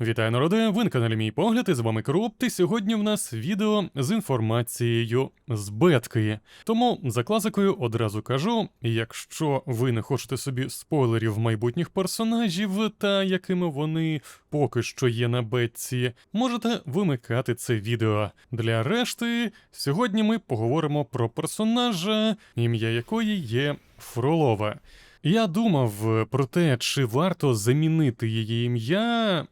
Вітаю народи! Ви на каналі Мій Погляд, і з вами Крупт, і сьогодні в нас відео з інформацією з бетки. Тому за класикою одразу кажу: якщо ви не хочете собі спойлерів майбутніх персонажів та якими вони поки що є на бетці, можете вимикати це відео. Для решти, сьогодні ми поговоримо про персонажа, ім'я якої є Фролова. Я думав про те, чи варто замінити її ім'я,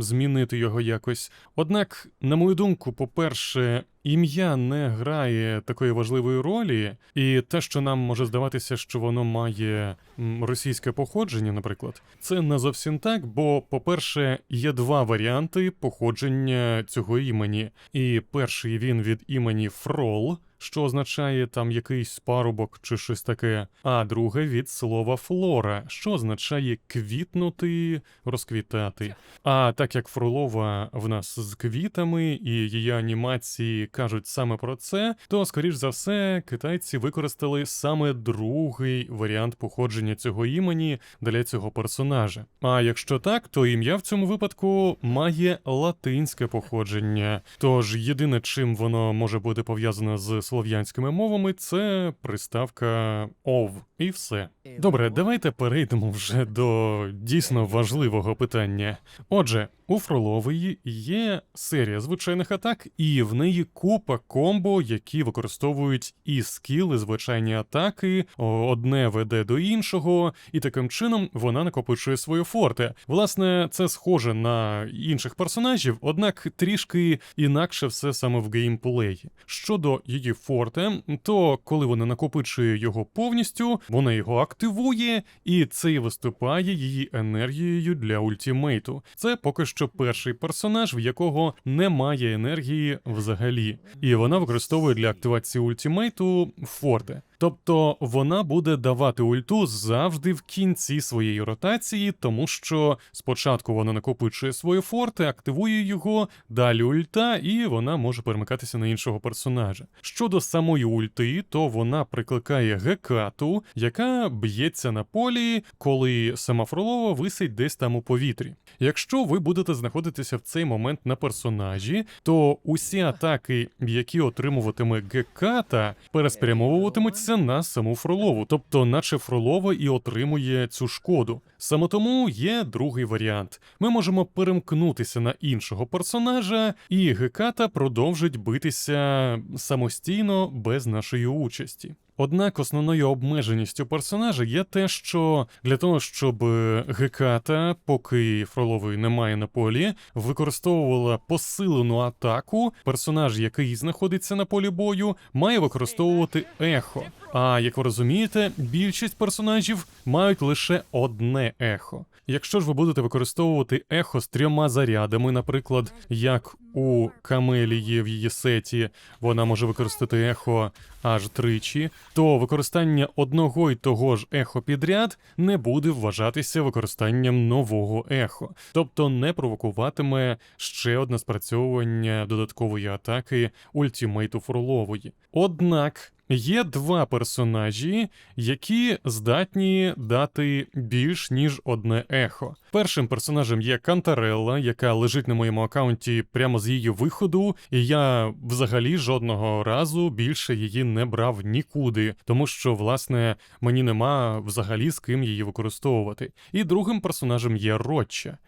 змінити його якось. Однак, на мою думку, по-перше, ім'я не грає такої важливої ролі, і те, що нам може здаватися, що воно має російське походження, наприклад, це не зовсім так. Бо, по-перше, є два варіанти походження цього імені. І перший він від імені Фрол що означає там якийсь парубок чи щось таке, а друге від слова флора, що означає квітнути, розквітати. А так як Фролова в нас з квітами і її анімації кажуть саме про це, то скоріш за все китайці використали саме другий варіант походження цього імені для цього персонажа. А якщо так, то ім'я в цьому випадку має латинське походження. Тож єдине, чим воно може бути пов'язане з слов'янськими мовами, це приставка ов, і все. Добре, давайте перейдемо вже до дійсно важливого питання. Отже, у Фролової є серія звичайних атак, і в неї купа комбо, які використовують і скіли, звичайні атаки, одне веде до іншого, і таким чином вона накопичує свої форти. Власне, це схоже на інших персонажів, однак трішки інакше все саме в геймплеї. Щодо її форте, то коли вона накопичує його повністю, вона його активує, і це виступає її енергією для ультімейту. Це поки що перший персонаж, в якого немає енергії взагалі, і вона використовує для активації ультімейту форте. Тобто вона буде давати ульту завжди в кінці своєї ротації, тому що спочатку вона накопичує свої форти, активує його, далі ульта, і вона може перемикатися на іншого персонажа. Щодо самої ульти, то вона прикликає гекату, яка б'ється на полі, коли сама Фролова висить десь там у повітрі. Якщо ви будете знаходитися в цей момент на персонажі, то усі атаки, які отримуватиме геката, переспрямовуватимуться на саму Фролову, тобто, наче Фролова і отримує цю шкоду. Саме тому є другий варіант. Ми можемо перемкнутися на іншого персонажа, і геката продовжить битися самостійно без нашої участі. Однак основною обмеженістю персонажа є те, що для того, щоб е, Геката, поки Фролової немає на полі, використовувала посилену атаку, персонаж, який знаходиться на полі бою, має використовувати ехо. А як ви розумієте, більшість персонажів мають лише одне ехо. Якщо ж ви будете використовувати ехо з трьома зарядами, наприклад, як у Камелії в її сеті вона може використати ехо аж тричі, то використання одного й того ж ехо підряд не буде вважатися використанням нового ехо, тобто не провокуватиме ще одне спрацьовування додаткової атаки ультімейту Фролової. Однак. Є два персонажі, які здатні дати більш ніж одне ехо. Першим персонажем є Кантарелла, яка лежить на моєму аккаунті прямо з її виходу, і я взагалі жодного разу більше її не брав нікуди, тому що, власне, мені нема взагалі з ким її використовувати. І другим персонажем є Ротча.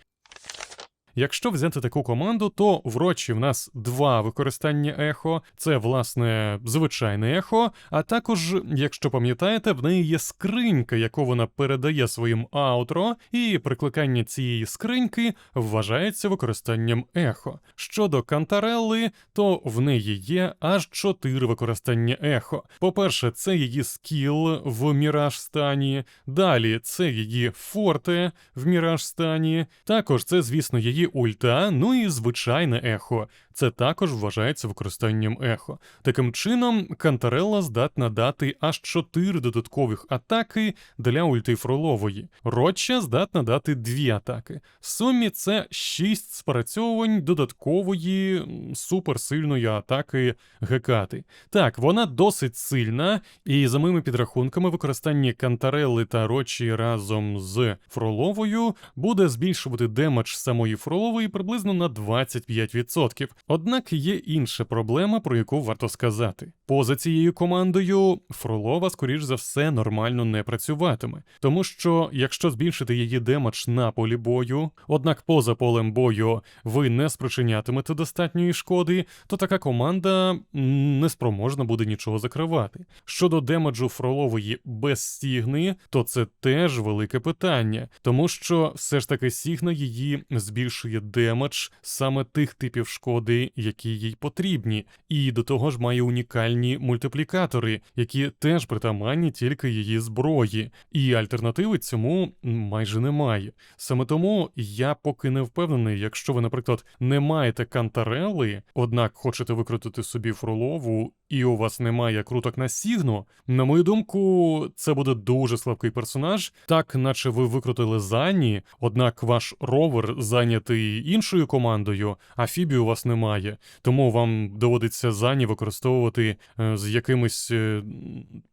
Якщо взяти таку команду, то в Рочі в нас два використання ехо, це власне звичайне ехо. А також, якщо пам'ятаєте, в неї є скринька, яку вона передає своїм аутро, і прикликання цієї скриньки вважається використанням ехо. Щодо Кантарелли, то в неї є аж чотири використання ехо. По-перше, це її скіл в міраж стані. Далі це її форте в міраж стані. Також це, звісно, її ульта, ну і звичайне ехо. Це також вважається використанням ехо. Таким чином, Кантарелла здатна дати аж 4 додаткових атаки для ульти Фролової. Ротча здатна дати 2 атаки. В сумі це 6 спрацьовувань додаткової суперсильної атаки Гекати. Так, вона досить сильна, і за моїми підрахунками, використання Кантарелли та Рочі разом з Фроловою буде збільшувати демедж самої Фролової, Фролової приблизно на 25%. Однак є інша проблема, про яку варто сказати. Поза цією командою Фролова, скоріш за все, нормально не працюватиме, тому що якщо збільшити її демедж на полі бою, однак поза полем бою ви не спричинятимете достатньої шкоди, то така команда не спроможна буде нічого закривати. Щодо демеджу Фролової без стігни, то це теж велике питання, тому що все ж таки стігна її збільшує демедж саме тих типів шкоди, які їй потрібні, і до того ж має унікальні мультиплікатори, які теж притаманні тільки її зброї, і альтернативи цьому майже немає. Саме тому я поки не впевнений, якщо ви, наприклад, не маєте кантарели, однак хочете викрутити собі фролову, і у вас немає круток на сігну, на мою думку, це буде дуже слабкий персонаж, так наче ви викрутили Зані, однак ваш ровер зайнятий іншою командою, а Фібі у вас немає. Тому вам доводиться Зані використовувати е, з якимись е,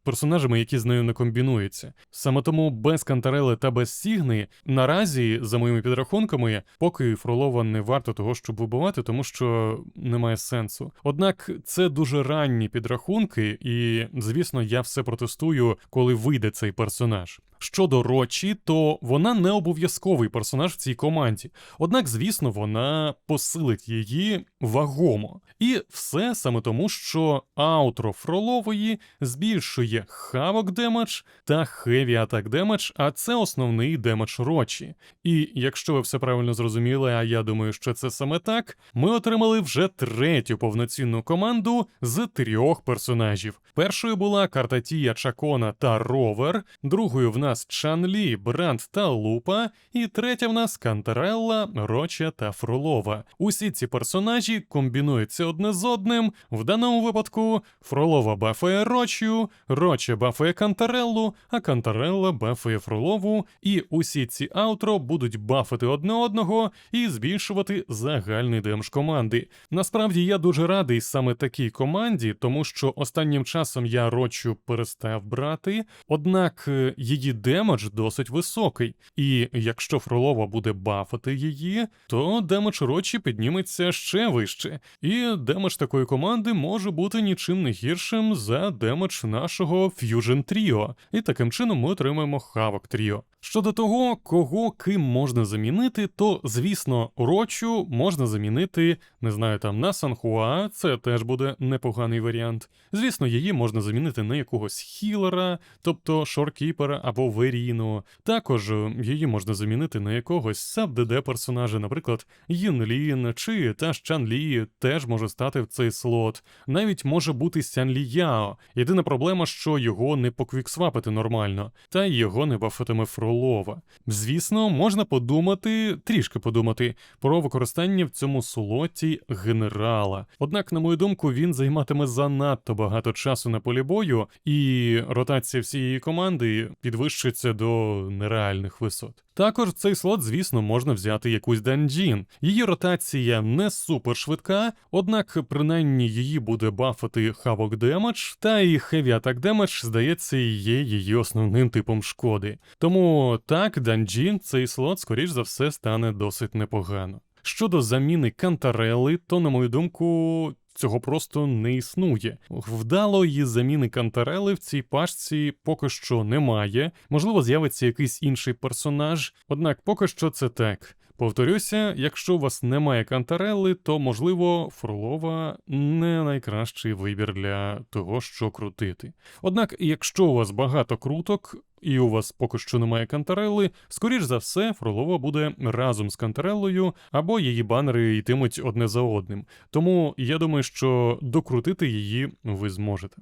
персонажами, які з нею не комбінуються. Саме тому без Кантарели та без Сігни наразі, за моїми підрахунками, поки Фролова не варто того, щоб вибивати, тому що немає сенсу. Однак це дуже ранні підрахунки, і звісно, я все протестую, коли вийде цей персонаж. Щодо Рочі, то вона не обов'язковий персонаж в цій команді. Однак, звісно, вона посилить її вагомо. І все саме тому, що аутро Фролової збільшує хавок демедж та хеві атак демедж, а це основний демедж Рочі. І якщо ви все правильно зрозуміли, а я думаю, що це саме так, ми отримали вже третю повноцінну команду з трьох персонажів. Першою була Картатія Чакона та Ровер, другою в нас Чанлі, Бранд та Лупа, і третя в нас Кантарелла, Роча та Фролова. Усі ці персонажі комбінуються одне з одним. В даному випадку Фролова бафає Рочю, Роча бафає Кантареллу, а Кантарелла бафає Фролову, і усі ці аутро будуть бафити одне одного і збільшувати загальний демж команди. Насправді я дуже радий саме такій команді, тому що останнім часом я Рочу перестав брати, однак е, її демедж досить високий, і якщо Фролова буде бафати її, то демедж Рочі підніметься ще вище, і демедж такої команди може бути нічим не гіршим за демедж нашого Fusion Trio, і таким чином ми отримаємо хавок Тріо. Щодо того, кого ким можна замінити, то звісно, Рочу можна замінити, не знаю, там на Санхуа, це теж буде непоганий варіант. Звісно, її можна замінити на якогось хілера, тобто шоркіпера або Веріну. Також е, її можна замінити на якогось саб-ДД персонажа, наприклад, Їнлін чи та ж Чан Лі теж може стати в цей слот. Навіть може бути Сян Лі Яо. Єдина проблема, що його не поквіксвапити нормально, та його не бафатиме Фролова. Звісно, можна подумати, трішки подумати, про використання в цьому слоті генерала. Однак, на мою думку, він займатиме занадто багато часу на полі бою, і ротація всієї команди підвищиться до нереальних висот. Також в цей слот, звісно, можна взяти якусь данджін. Її ротація не супер швидка, однак принаймні її буде бафати хавок демедж, та і хеві атак демедж, здається, є її основним типом шкоди. Тому так, данджін цей слот, скоріш за все, стане досить непогано. Щодо заміни Кантарели, то, на мою думку, цього просто не існує. Вдалої заміни Кантарели в цій пашці поки що немає. Можливо, з'явиться якийсь інший персонаж, однак поки що це так. Повторюся, якщо у вас немає Кантарели, то можливо Фролова не найкращий вибір для того, що крутити. Однак, якщо у вас багато круток, і у вас поки що немає Кантарелли, скоріш за все, Фролова буде разом з Кантареллою, або її банери йтимуть одне за одним. Тому я думаю, що докрутити її ви зможете.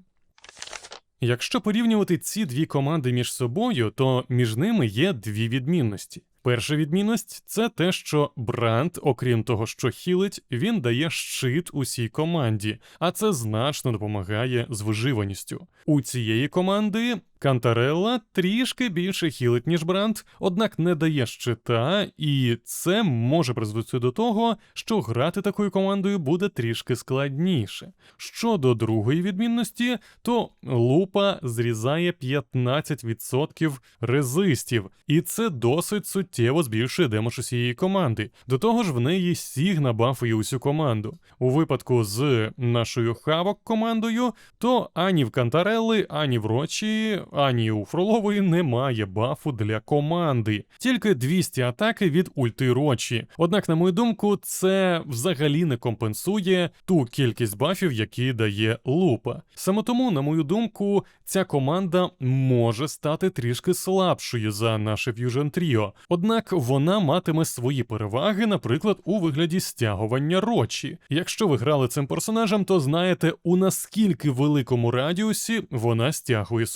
Якщо порівнювати ці дві команди між собою, то між ними є дві відмінності. Перша відмінність це те, що Бранд, окрім того, що хілить, він дає щит усій команді, а це значно допомагає з виживаністю. У цієї команди Кантарелла трішки більше хілить, ніж Бранд, однак не дає щита, і це може призвести до того, що грати такою командою буде трішки складніше. Щодо другої відмінності, то лупа зрізає 15% резистів, і це досить суттєво збільшує демедж усієї команди. До того ж, в неї Сігна бафує усю команду. У випадку з нашою Хавок командою, то ані в Кантарелли, ані в Рочі, ані у Фролової немає бафу для команди, тільки 200 атаки від ульти Рочі. Однак, на мою думку, це взагалі не компенсує ту кількість бафів, які дає лупа. Саме тому, на мою думку, ця команда може стати трішки слабшою за наше Fusion Trio. Однак вона матиме свої переваги, наприклад, у вигляді стягування Рочі. Якщо ви грали цим персонажем, то знаєте, у наскільки великому радіусі вона стягує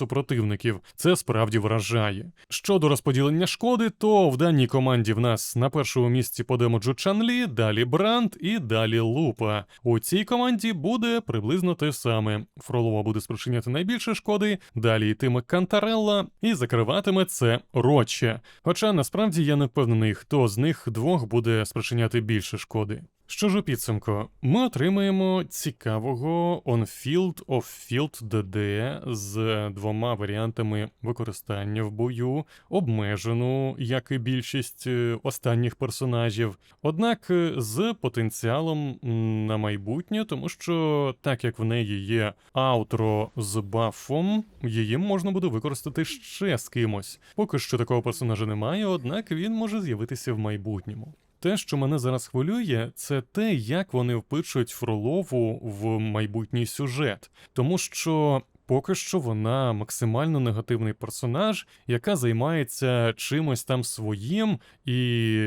супротивників. Це справді вражає. Щодо розподілення шкоди, то в даній команді в нас на першому місці по демоджу Чанлі, далі Бранд і далі Лупа. У цій команді буде приблизно те саме. Фролова буде спричиняти найбільше шкоди, далі йтиме Кантарелла і закриватиме це Роче. Хоча насправді я не впевнений, хто з них двох буде спричиняти більше шкоди. Що ж у підсумку, ми отримаємо цікавого on-field, off-field DD з двома варіантами використання в бою, обмежену, як і більшість е, останніх персонажів, однак е, з потенціалом на майбутнє, тому що так як в неї є аутро з бафом, її можна буде використати ще з кимось. Поки що такого персонажа немає, однак він може з'явитися в майбутньому. Те, що мене зараз хвилює, це те, як вони впишуть Фролову в майбутній сюжет, тому що. Поки що вона максимально негативний персонаж, яка займається чимось там своїм і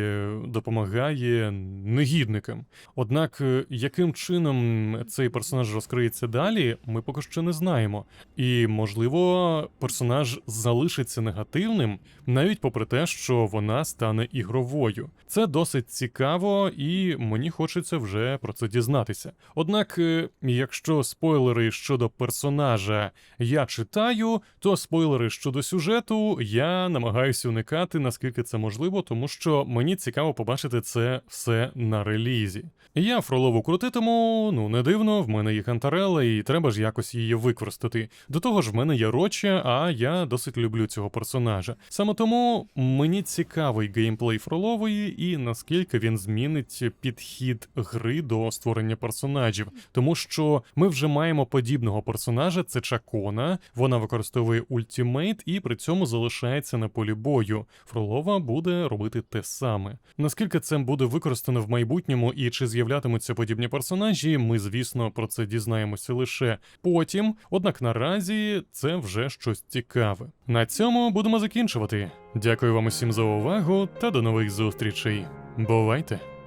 допомагає негідникам. Однак, е, яким чином цей персонаж розкриється далі, ми поки що не знаємо. І, можливо, персонаж залишиться негативним, навіть попри те, що вона стане ігровою. Це досить цікаво, і мені хочеться вже про це дізнатися. Однак, е, якщо спойлери щодо персонажа я читаю, то спойлери щодо сюжету я намагаюся уникати, наскільки це можливо, тому що мені цікаво побачити це все на релізі. Я Фролову крутитиму, ну не дивно, в мене є Кантарела, і треба ж якось її використати. До того ж, в мене є Роча, а я досить люблю цього персонажа. Саме тому мені цікавий геймплей Фролової і наскільки він змінить підхід гри до створення персонажів, тому що ми вже маємо подібного персонажа, це Чакона. Вона використовує ультімейт і при цьому залишається на полі бою. Фролова буде робити те саме. Наскільки це буде використано в майбутньому і чи з'являтимуться подібні персонажі, ми, звісно, про це дізнаємося лише потім. Однак наразі це вже щось цікаве. На цьому будемо закінчувати. Дякую вам усім за увагу та до нових зустрічей. Бувайте!